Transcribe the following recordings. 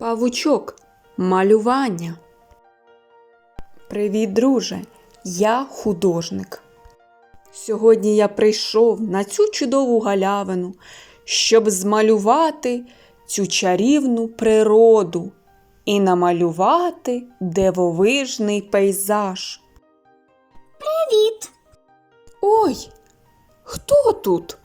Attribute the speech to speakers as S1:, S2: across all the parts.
S1: Павучок. Малювання. Привіт, друже! Я художник. Сьогодні я прийшов на цю чудову галявину, щоб змалювати цю чарівну природу і намалювати дивовижний пейзаж.
S2: Привіт!
S1: Ой, хто тут?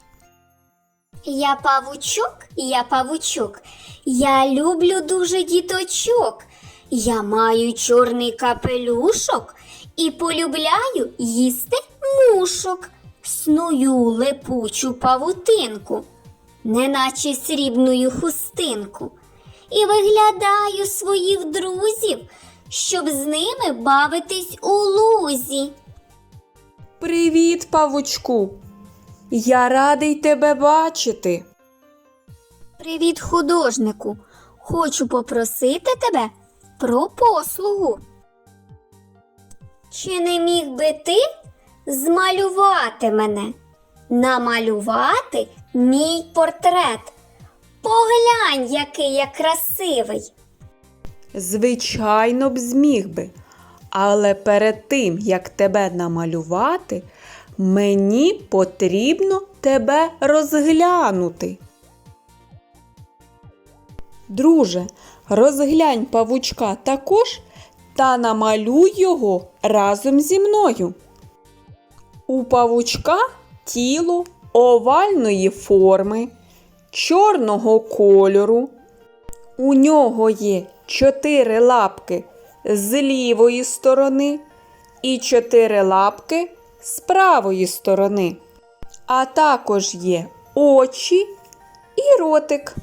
S2: Я павучок, я павучок. Я люблю дуже діточок. Я маю чорний капелюшок і полюбляю їсти мушок. Сную липучу павутинку, неначе срібною хустинку. І виглядаю своїх друзів, щоб з ними бавитись у лузі.
S1: Привіт, павучку! Я радий тебе бачити.
S2: Привіт, художнику. Хочу попросити тебе про послугу. Чи не міг би ти змалювати мене? Намалювати мій портрет. Поглянь, який я красивий.
S1: Звичайно б зміг би. Але перед тим, як тебе намалювати, мені потрібно тебе розглянути. Друже, розглянь павучка також та намалюй його разом зі мною. У павучка тіло овальної форми, чорного кольору. У нього є чотири лапки з лівої сторони і чотири лапки з правої сторони. А також є очі і ротик.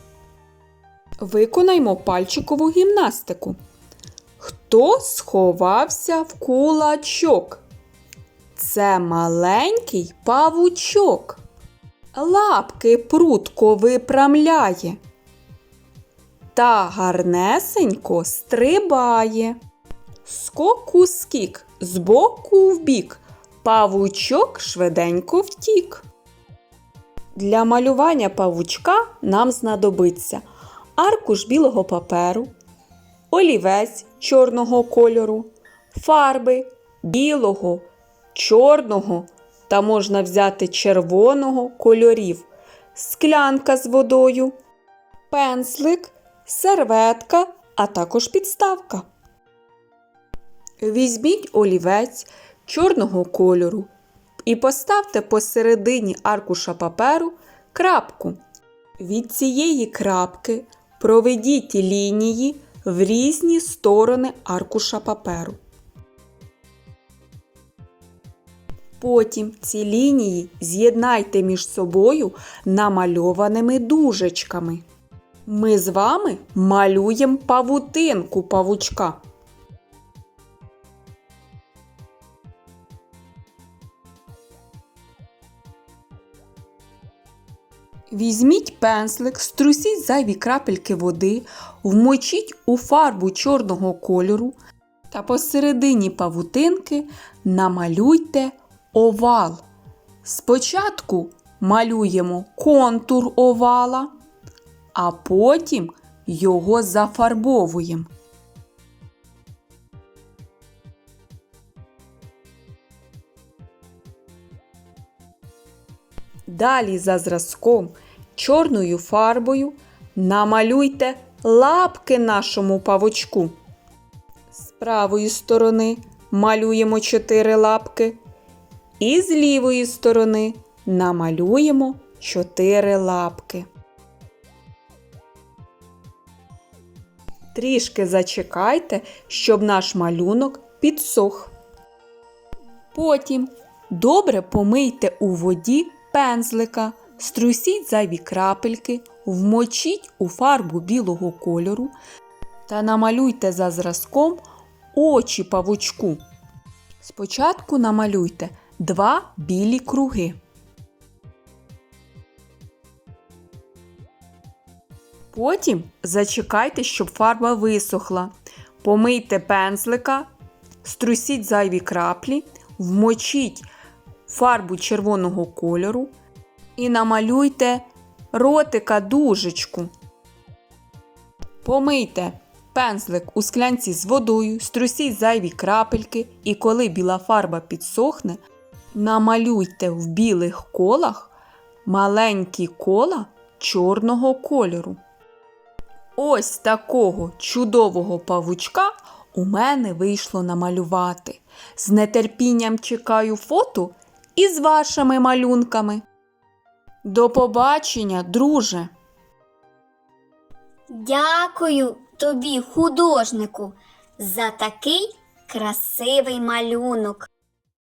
S1: Виконаймо пальчикову гімнастику. Хто сховався в кулачок? Це маленький павучок. Лапки прутко випрямляє та гарнесенько стрибає. Скоку скік, з боку в бік, павучок швиденько втік. Для малювання павучка нам знадобиться аркуш білого паперу, олівець чорного кольору, фарби білого, чорного та можна взяти червоного кольорів, склянка з водою, пензлик, серветка, а також підставка. Візьміть олівець чорного кольору і поставте посередині аркуша паперу крапку. Від цієї крапки проведіть лінії в різні сторони аркуша паперу. Потім ці лінії з'єднайте між собою намальованими дужечками. Ми з вами малюємо павутинку павучка. Візьміть пензлик, струсіть зайві крапельки води, вмочіть у фарбу чорного кольору та посередині павутинки намалюйте овал. Спочатку малюємо контур овала, а потім його зафарбовуємо. Далі за зразком чорною фарбою намалюйте лапки нашому павучку. З правої сторони малюємо 4 лапки. І з лівої сторони намалюємо 4 лапки. Трішки зачекайте, щоб наш малюнок підсох. Потім добре помийте у воді пензлика, струсіть зайві крапельки, вмочіть у фарбу білого кольору та намалюйте за зразком очі павучку. Спочатку намалюйте два білі круги. Потім зачекайте, щоб фарба висохла. Помийте пензлика, струсіть зайві краплі, вмочіть фарбу червоного кольору і намалюйте ротика дужечку. Помийте пензлик у склянці з водою, струсіть зайві крапельки, і коли біла фарба підсохне, намалюйте в білих колах маленькі кола чорного кольору. Ось такого чудового павучка у мене вийшло намалювати. З нетерпінням чекаю фото із вашими малюнками. До побачення, друже!
S2: Дякую тобі, художнику, за такий красивий малюнок.